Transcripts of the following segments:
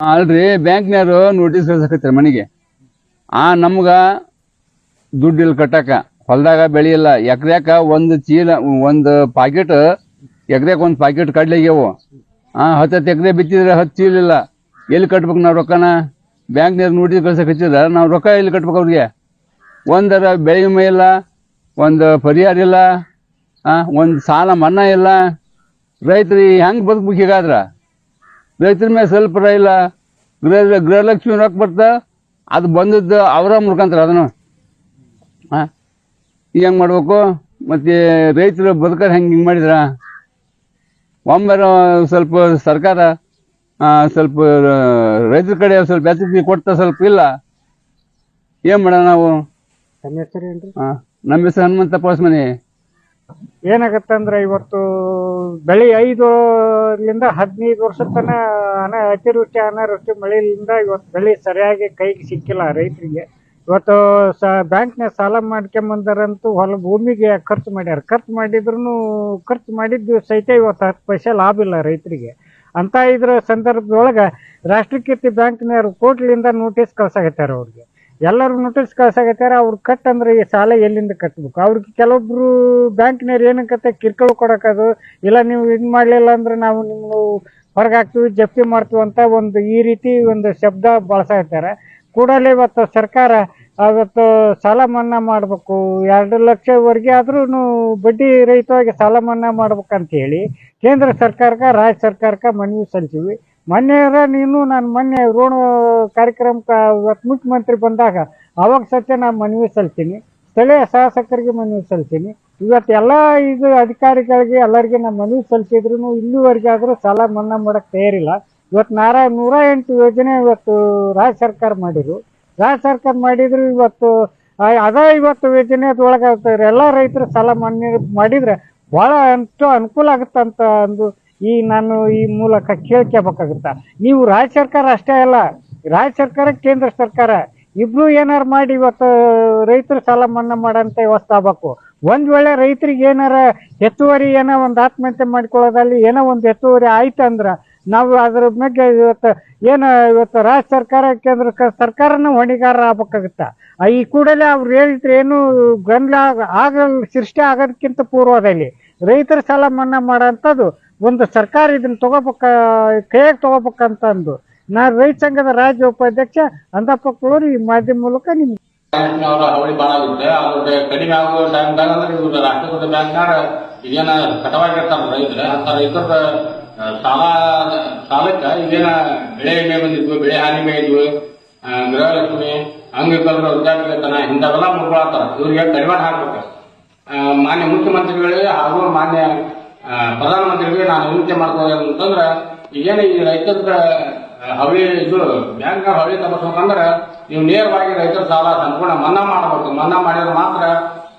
ಅಲ್ರಿ ಬ್ಯಾಂಕ್ನವರು ನೋಟಿಸ್ ಕಳ್ಸಕತ್ತಾರೆ ಮನೆಗೆ. ಆ, ನಮ್ಗ ದುಡ್ಡು ಇಲ್ಲಿ ಕಟ್ಟಕ. ಹೊಲ್ದಾಗ ಬೆಳೆಯಿಲ್ಲ ಎಕ್ರ್ಯಾಕ ಒಂದು ಚೀಲ, ಒಂದು ಪಾಕೆಟ್ ಎಕ್ರ್ಯಾಕ ಒಂದು ಪಾಕೆಟ್ ಕಡ್ಲೆಗೆವು ಆ ಹತ್ತು ಎಕ್ರೆ ಬಿತ್ತಿದ್ರೆ ಹತ್ತು ಚೀಲ ಇಲ್ಲ. ಎಲ್ಲಿ ಕಟ್ಬೇಕು ನಾವು ರೊಕ್ಕನ? ಬ್ಯಾಂಕ್ನವ್ರು ನೋಟಿಸ್ ಕಳ್ಸಕ್ಕೆ ಹಚ್ಚಿದ್ರೆ ನಾವು ರೊಕ್ಕ ಎಲ್ಲಿ ಕಟ್ಬೇಕು ಅವ್ರಿಗೆ? ಒಂದರ ಬೆಳೆ ವಿಮೆ ಇಲ್ಲ, ಒಂದು ಪರಿಹಾರ ಇಲ್ಲ ಒಂದು ಸಾಲ ಮನ್ನಾ ಇಲ್ಲ. ರೈತರು ಹೆಂಗೆ ಬದುಕ್ಬೇಕು ಹೀಗಾದ್ರ? ರೈತರ ಮೇಲೆ ಸ್ವಲ್ಪ ಇಲ್ಲ ಗೃಹ ಗೃಹಲಕ್ಷ್ಮಿ ರೊಕ್ಕ ಬರ್ತಾ ಅದು ಬಂದದ್ದು ಅವರ ಮುಡ್ಕೊಂತಾರೆ ಅದನ್ನು. ಹಾಂ ಹೆಂಗೆ ಮಾಡಬೇಕು? ಮತ್ತು ರೈತರು ಬದುಕರ್ ಹೆಂಗೆ ಹಿಂಗೆ ಮಾಡಿದ್ರ? ಒಮ್ಮೆ ಸ್ವಲ್ಪ ಸರ್ಕಾರ ಸ್ವಲ್ಪ ರೈತರ ಕಡೆ ಸ್ವಲ್ಪ ಎಚ್ಚರಿಕೆ ಕೊಡ್ತಾ ಸ್ವಲ್ಪ ಇಲ್ಲ. ಏನು ಮಾಡೋಣ ನಾವು? ನಮ್ಮ ಹೆಸರು ಹನುಮಂತ ಪೋಸ್ಮನಿ. ಏನಾಗತ್ತಂದ್ರ ಇವತ್ತು ಬೆಳೆ ಐದರಿಂದ ಹದಿನೈದು ವರ್ಷ ತನ ಅನ ಅತಿವೃಷ್ಟಿ, ಅನಾವೃಷ್ಟಿ ಮಳೆಯಿಂದ ಇವತ್ತು ಬೆಳೆ ಸರಿಯಾಗಿ ಕೈಗೆ ಸಿಕ್ಕಿಲ್ಲ ರೈತರಿಗೆ. ಇವತ್ತು ಸ ಬ್ಯಾಂಕ್ನ ಸಾಲ ಮಾಡ್ಕೊಂಬಂದಾರಂತೂ ಹೊಲ ಭೂಮಿಗೆ ಖರ್ಚು ಮಾಡ್ಯಾರ. ಖರ್ಚು ಮಾಡಿದ್ರು ಖರ್ಚು ಮಾಡಿದ್ದು ಸಹಿತ ಇವತ್ತು ಹತ್ತು ಪೈಸೆ ಲಾಭ ಇಲ್ಲ ರೈತರಿಗೆ. ಅಂತ ಇದ್ರ ಸಂದರ್ಭದೊಳಗೆ ರಾಷ್ಟ್ರೀಕೃತಿ ಬ್ಯಾಂಕ್ನವ್ರು ಕೋರ್ಟ್ಲಿಂದ ನೋಟಿಸ್ ಕಳ್ಸಾಕತ್ತಾರ ಅವ್ರಿಗೆ. ಎಲ್ಲರೂ ನೋಟಿಸ್ ಕಳ್ಸಾಕತ್ತಾರ ಅವ್ರು ಕಟ್ ಅಂದ್ರೆ ಈ ಸಾಲ ಎಲ್ಲಿಂದ ಕಟ್ಬೇಕು? ಅವ್ರಿಗೆ ಕೆಲವೊಬ್ರು ಬ್ಯಾಂಕ್ನವ್ರು ಏನಕ್ಕತ್ತೆ ಕಿರ್ಕಳು ಕೊಡಕದು ಇಲ್ಲ, ನೀವು ಇದು ಮಾಡಲಿಲ್ಲ ಅಂದ್ರೆ ನಾವು ನಿಮ್ಮ ಹೊರಗೆ ಹಾಕ್ತೀವಿ, ಜಪ್ತಿ ಮಾಡ್ತೀವಿ ಅಂತ ಒಂದು ಈ ರೀತಿ ಒಂದು ಶಬ್ದ ಬಳಸಾಕತ್ತಾರ ಕೂಡಲೇ ಇವತ್ತು ಸರ್ಕಾರ ಅವತ್ತು ಸಾಲ ಮನ್ನಾ ಮಾಡಬೇಕು. ಎರಡು ಲಕ್ಷವರೆಗೆ ಆದ್ರೂ ಬಡ್ಡಿ ರಹಿತವಾಗಿ ಸಾಲ ಮನ್ನಾ ಮಾಡ್ಬೇಕಂತ ಹೇಳಿ ಕೇಂದ್ರ ಸರ್ಕಾರಕ್ಕೆ, ರಾಜ್ಯ ಸರ್ಕಾರಕ್ಕೆ ಮನವಿ ಸಲ್ಲಿಸಿವಿ ಮೊನ್ನೆರ ನೀನು ನಾನು ಮೊನ್ನೆ ಋಣ ಕಾರ್ಯಕ್ರಮಕ್ಕೆ ಇವತ್ತು ಮುಖ್ಯಮಂತ್ರಿ ಬಂದಾಗ, ಅವಾಗ ಸತ್ಯ ನಾನು ಮನವಿ ಸಲ್ತೀನಿ ಸ್ಥಳೀಯ ಶಾಸಕರಿಗೆ ಮನವಿ ಸಲ್ತೀನಿ ಇವತ್ತು ಎಲ್ಲ ಇದು ಅಧಿಕಾರಿಗಳಿಗೆ ಎಲ್ಲರಿಗೆ ನಾನು ಮನವಿ ಸಲ್ಲಿಸಿದ್ರು ಇಲ್ಲಿವರೆಗೆ ಆದರೂ ಸಾಲ ಮನ್ನಾ ಮಾಡೋಕ್ಕೆ ತಯಾರಿಲ್ಲ. ಇವತ್ತು ನಾರ, ನೂರ ಎಂಟು ಯೋಜನೆ ಇವತ್ತು ರಾಜ್ಯ ಸರ್ಕಾರ ಮಾಡಿದ್ರು. ರಾಜ್ಯ ಸರ್ಕಾರ ಮಾಡಿದ್ರು ಇವತ್ತು ಅದೇ ಇವತ್ತು ಯೋಜನೆ ಒಳಗೆ ಎಲ್ಲ ರೈತರು ಸಾಲ ಮನ್ನಾ ಮಾಡಿದರೆ ಭಾಳ ಅಂತೂ ಅನುಕೂಲ ಆಗುತ್ತಂತ ಅಂದು ಈ ನಾನು ಈ ಮೂಲಕ ಕೇಳ್ಕೋಬೇಕಾಗುತ್ತ. ನೀವು ರಾಜ್ಯ ಸರ್ಕಾರ ಅಷ್ಟೇ ಅಲ್ಲ, ರಾಜ್ಯ ಸರ್ಕಾರ, ಕೇಂದ್ರ ಸರ್ಕಾರ, ಇಬ್ರು ಏನಾರು ಮಾಡಿ ಇವತ್ತು ರೈತರು ಸಾಲ ಮನ್ನಾ ಮಾಡೋಂಥ ವ್ಯವಸ್ಥೆ ಆಗ್ಬೇಕು. ಒಂದ್ ವೇಳೆ ರೈತರಿಗೆ ಏನಾರ ಹೆಚ್ಚುವರಿ ಏನೋ ಒಂದು ಆತ್ಮಹತ್ಯೆ ಮಾಡ್ಕೊಳ್ಳೋದಲ್ಲಿ ಏನೋ ಒಂದು ಹೆಚ್ಚುವರಿ ಆಯ್ತು ಅಂದ್ರೆ ನಾವು ಅದ್ರ ಬಗ್ಗೆ ಇವತ್ತು ಏನು ಇವತ್ತು ರಾಜ್ಯ ಸರ್ಕಾರ, ಕೇಂದ್ರ ಸರ್ಕಾರನ ಹೊಣೆಗಾರ ಆಗ್ಬೇಕಾಗುತ್ತ. ಆ ಈ ಕೂಡಲೇ ಅವ್ರು ಹೇಳಿದ್ರೆ ಏನು ಗೊಂದಲ ಆಗ, ಸೃಷ್ಟಿ ಆಗೋದಕ್ಕಿಂತ ಪೂರ್ವದಲ್ಲಿ ರೈತರ ಸಾಲ ಮನ್ನಾ ಮಾಡೋಂಥದ್ದು ಒಂದು ಸರ್ಕಾರ ಇದನ್ನ ತಗೋಬೇಕ, ಕೈಯಾಗ ತಗೋಬೇಕಂತ ಅಂದು ನಾ ರೈತ ಸಂಘದ ರಾಜ್ಯ ಉಪಾಧ್ಯಕ್ಷ ಅಂದಪ್ಪ ಕುಳೂರು ಈ ಮಾಧ್ಯಮ ಮೂಲಕ ನಿಮ್ಗೆ ಅವರ ಅವಳಿ ಭಾಳ ಆಗುತ್ತೆ. ಅವ್ರ ಕಡಿಮೆ ಆಗೋ ಟೈಮ್ದಾಗ ಅಂದ್ರೆ ಇವ್ರು ರಾಷ್ಟ್ರೀಕೃತ ಬ್ಯಾಂಕ್ನಾರ ಈಗೇನ ಕಟವಾಗಿರ್ತಾರ ರೈತರ. ಅಂತ ರೈತರ ಸಾಲ, ಸಾಲಕ್ಕೆ ಈಗೇನ ಬೆಳೆ ವಿಮೆ ಬಂದಿದ್ವು, ಬೆಳೆ ಹಾನಿ ವಿಮೆ ಇದ್ವು. ಗೃಹಲಕ್ಷ್ಮಿ ಅಂಗವಿಕಲರ ವೃದ್ಧಾಪ್ಯವೇತನ ಇಂಥವೆಲ್ಲ ಮುಗ್ಕೊಳತ್ತಾರ ಇವ್ರಿಗೆ ಕಡಿವಾಣ ಹಾಕ್ಬೇಕು. ಮಾನ್ಯ ಮುಖ್ಯಮಂತ್ರಿಗಳಿಗೆ ಹಾಗೂ ಮಾನ್ಯ ಪ್ರಧಾನಮಂತ್ರಿಗಳಿಗೆ ನಾನು ವಿನಂತಿ ಮಾಡ್ತಾ ಅಂತಂದ್ರೆ, ಈಗೇನು ಈ ರೈತರ ಹವಿ, ಇದು ಬ್ಯಾಂಕ್ ಹವಿ ತಪ್ಪಿಸ್ಬೇಕಂದ್ರೆ, ನೀವು ನೇರವಾಗಿ ರೈತರ ಸಾಲ ಸಂಪೂರ್ಣ ಮನ್ನಾ ಮಾಡಬೇಕು. ಮನ್ನಾ ಮಾಡಿದ್ರೆ ಮಾತ್ರ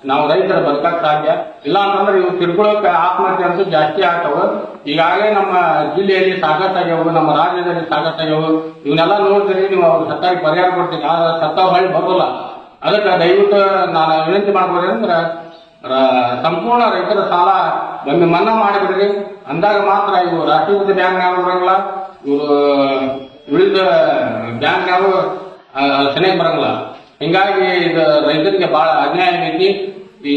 ನಾವು ರೈತರ ಬದುಕಕ್ಕೆ ಸಾಧ್ಯ. ಇಲ್ಲ ಅಂತಂದ್ರೆ ಇವು ತಿರ್ಕೊಳ್ಳೋಕೆ ಆತ್ಮಹತ್ಯೆ ಅಂತೂ ಜಾಸ್ತಿ ಆಗ್ತಾವ. ಈಗಾಗಲೇ ನಮ್ಮ ಜಿಲ್ಲೆಯಲ್ಲಿ ಸಾಕಷ್ಟು ಆಗ್ಯಾವ ನಮ್ಮ ರಾಜ್ಯದಲ್ಲಿ ಸಾಕಷ್ಟು ಆಗ್ಯಾವು ಇವನ್ನೆಲ್ಲ ನೋಡಿದ್ರೆ ನೀವು ಅವ್ರು ಸತ್ತಾಗಿ ಪರಿಹಾರ ಕೊಡ್ತೀನಿ ಆದ್ರೆ ಸತ್ತಾವ ಹೊಳ್ಳಿ ಬರೋಲ್ಲ. ಅದಕ್ಕೆ ದಯವಿಟ್ಟು ನಾನು ವಿನಂತಿ ಮಾಡ್ಬೋದು ಅಂದ್ರೆ ಸಂಪೂರ್ಣ ರೈತರ ಸಾಲ ಒಮ್ಮೆ ಮನ್ನಾ ಮಾಡಿಬಿಡ್ರಿ. ಅಂದಾಗ ಮಾತ್ರ ಇವು ರಾಷ್ಟ್ರೀಕೃತ ಬ್ಯಾಂಕ್ನಾಗ ಬರಂಗಿಲ್ಲ. ಇವರು ಉಳಿದ ಬ್ಯಾಂಕ್ನಾಗ ಸರಿಯಾಗಿ ಬರಂಗಿಲ್ಲ. ಹಿಂಗಾಗಿ ಇದು ರೈತರಿಗೆ ಬಹಳ ಅನ್ಯಾಯ ಆಗೈತಿ. ಈ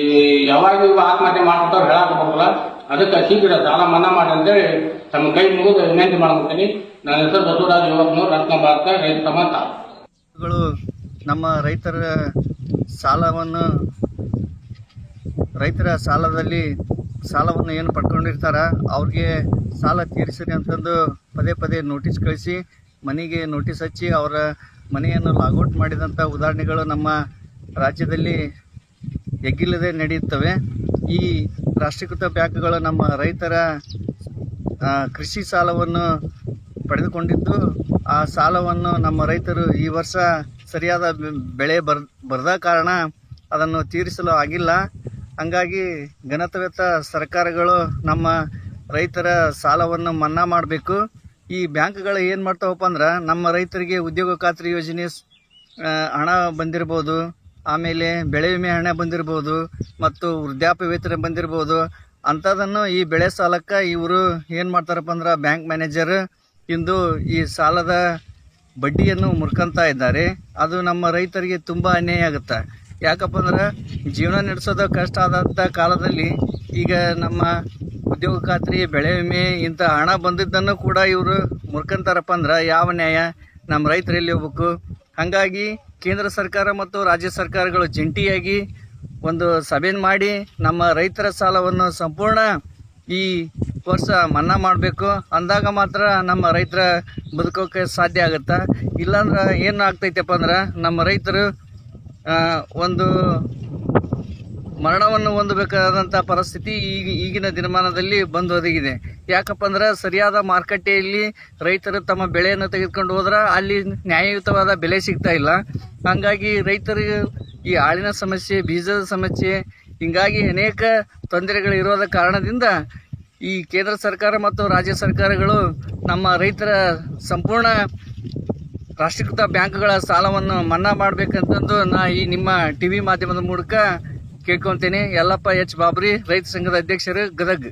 ಯಾವಾಗ ಇವು ಆತ್ಮಹತ್ಯೆ ಮಾಡ್ಕೊತಾರ ಹೇಳಕ್ ಬರಲ್ಲ ಅದಕ್ಕೆ ಶೀಘ್ರ ಸಾಲ ಮನ್ನಾ ಮಾಡಿ ಅಂತೇಳಿ ತಮ್ಮ ಕೈ ಮುಗಿದು ವಿನಂತಿ ಮಾಡ್ಕೊತೀನಿ. ನನ್ನ ಹೆಸರು ಬಸವರಾಜ್ ಯುವಕನು ರತ್ನ ಭಾರತ ರೈತ ಗಳು ನಮ್ಮ ರೈತರ ಸಾಲವನ್ನು ರೈತರ ಸಾಲದಲ್ಲಿ ಸಾಲವನ್ನು ಏನು ಪಡ್ಕೊಂಡಿರ್ತಾರ, ಅವ್ರಿಗೆ ಸಾಲ ತೀರಿಸಿರಿ ಅಂತಂದು ಪದೇ ಪದೇ ನೋಟಿಸ್ ಕಳಿಸಿ, ಮನೆಗೆ ನೋಟಿಸ್ ಹಚ್ಚಿ ಅವರ ಮನೆಯನ್ನು ಲಾಗೌಟ್ ಮಾಡಿದಂಥ ಉದಾಹರಣೆಗಳು ನಮ್ಮ ರಾಜ್ಯದಲ್ಲಿ ಎಗ್ಗಿಲ್ಲದೆ ನಡೆಯುತ್ತವೆ. ಈ ರಾಷ್ಟ್ರೀಕೃತ ಬ್ಯಾಂಕ್ಗಳು ನಮ್ಮ ರೈತರ ಕೃಷಿ ಸಾಲವನ್ನು ಪಡೆದುಕೊಂಡಿದ್ದು, ಆ ಸಾಲವನ್ನು ನಮ್ಮ ರೈತರು ಈ ವರ್ಷ ಸರಿಯಾದ ಬೆಳೆ ಬರ್, ಬರದ ಕಾರಣ ಅದನ್ನು ತೀರಿಸಲು ಆಗಿಲ್ಲ. ಹಂಗಾಗಿ ಘನತವೆತ್ತ ಸರ್ಕಾರಗಳು ನಮ್ಮ ರೈತರ ಸಾಲವನ್ನು ಮನ್ನಾ ಮಾಡಬೇಕು. ಈ ಬ್ಯಾಂಕ್ಗಳು ಏನು ಮಾಡ್ತಾವಪ್ಪ ಅಂದ್ರೆ ನಮ್ಮ ರೈತರಿಗೆ ಉದ್ಯೋಗ ಖಾತ್ರಿ ಯೋಜನೆ ಹಣ ಬಂದಿರ್ಬೋದು. ಆಮೇಲೆ ಬೆಳೆ ವಿಮೆ ಹಣ ಬಂದಿರ್ಬೋದು ಮತ್ತು ವೃದ್ಧಾಪ್ಯ ವೇತನ ಬಂದಿರ್ಬೋದು. ಅಂಥದ್ದನ್ನು ಈ ಬೆಳೆ ಸಾಲಕ್ಕೆ ಇವರು ಏನು ಮಾಡ್ತಾರಪ್ಪ ಅಂದ್ರೆ ಬ್ಯಾಂಕ್ ಮ್ಯಾನೇಜರ್ ಇಂದು ಈ ಸಾಲದ ಬಡ್ಡಿಯನ್ನು ಮುರ್ಕಂತ ಇದ್ದಾರೆ. ಅದು ನಮ್ಮ ರೈತರಿಗೆ ತುಂಬ ಅನ್ಯಾಯ ಆಗುತ್ತೆ. ಯಾಕಪ್ಪ ಅಂದ್ರೆ ಜೀವನ ನಡೆಸೋದು ಕಷ್ಟ ಆದಂಥ ಕಾಲದಲ್ಲಿ ಈಗ ನಮ್ಮ ಉದ್ಯೋಗ ಖಾತ್ರಿ, ಬೆಳೆ ವಿಮೆ, ಇಂಥ ಹಣ ಬಂದಿದ್ದನ್ನು ಕೂಡ ಇವರು ಮುರ್ಕಂತಾರಪ್ಪ ಅಂದ್ರೆ ಯಾವ ನ್ಯಾಯ? ನಮ್ಮ ರೈತರು ಎಲ್ಲಿ ಹೋಗ್ಬೇಕು? ಹಾಗಾಗಿ ಕೇಂದ್ರ ಸರ್ಕಾರ ಮತ್ತು ರಾಜ್ಯ ಸರ್ಕಾರಗಳು ಜಂಟಿಯಾಗಿ ಒಂದು ಸಭೆ ಮಾಡಿ ನಮ್ಮ ರೈತರ ಸಾಲವನ್ನು ಸಂಪೂರ್ಣ ಈ ವರ್ಷ ಮನ್ನಾ ಮಾಡಬೇಕು. ಅಂದಾಗ ಮಾತ್ರ ನಮ್ಮ ರೈತರ ಬದುಕೋಕೆ ಸಾಧ್ಯ ಆಗುತ್ತೆ? ಇಲ್ಲಾಂದ್ರೆ ಏನು ಆಗ್ತೈತಪ್ಪ ಅಂದ್ರೆ ನಮ್ಮ ರೈತರು ಒಂದು ಮರಣವನ್ನು ಹೊಂದಬೇಕಾದಂಥ ಪರಿಸ್ಥಿತಿ ಈಗ ಈಗಿನ ದಿನಮಾನದಲ್ಲಿ ಬಂದು ಒದಗಿದೆ. ಯಾಕಪ್ಪ ಅಂದ್ರೆ ಸರಿಯಾದ ಮಾರುಕಟ್ಟೆಯಲ್ಲಿ ರೈತರು ತಮ್ಮ ಬೆಳೆಯನ್ನು ತೆಗೆದುಕೊಂಡು ಹೋದ್ರೆ ಅಲ್ಲಿ ನ್ಯಾಯಯುತವಾದ ಬೆಲೆ ಸಿಗ್ತಾ ಇಲ್ಲ. ಹಾಗಾಗಿ ರೈತರಿಗೆ ಈ ಹಾಳಿನ ಸಮಸ್ಯೆ, ಬೀಜದ ಸಮಸ್ಯೆ, ಹಿಂಗಾಗಿ ಅನೇಕ ತೊಂದರೆಗಳು ಇರೋದ ಕಾರಣದಿಂದ ಈ ಕೇಂದ್ರ ಸರ್ಕಾರ ಮತ್ತು ರಾಜ್ಯ ಸರ್ಕಾರಗಳು ನಮ್ಮ ರೈತರ ಸಂಪೂರ್ಣ ರಾಷ್ಟ್ರೀಕೃತ ಬ್ಯಾಂಕ್ಗಳ ಸಾಲವನ್ನು ಮನ್ನಾ ಮಾಡಬೇಕಂತಂದು ನಾ ಈ ನಿಮ್ಮ ಟಿವಿ ಮಾಧ್ಯಮದ ಮೂಲಕ ಕೇಳ್ಕೊತೀನಿ. ಯಲ್ಲಪ್ಪ ಎಚ್. ಬಾಬ್ರಿ, ರೈತ ಸಂಘದ ಅಧ್ಯಕ್ಷರು ಗದಗ್.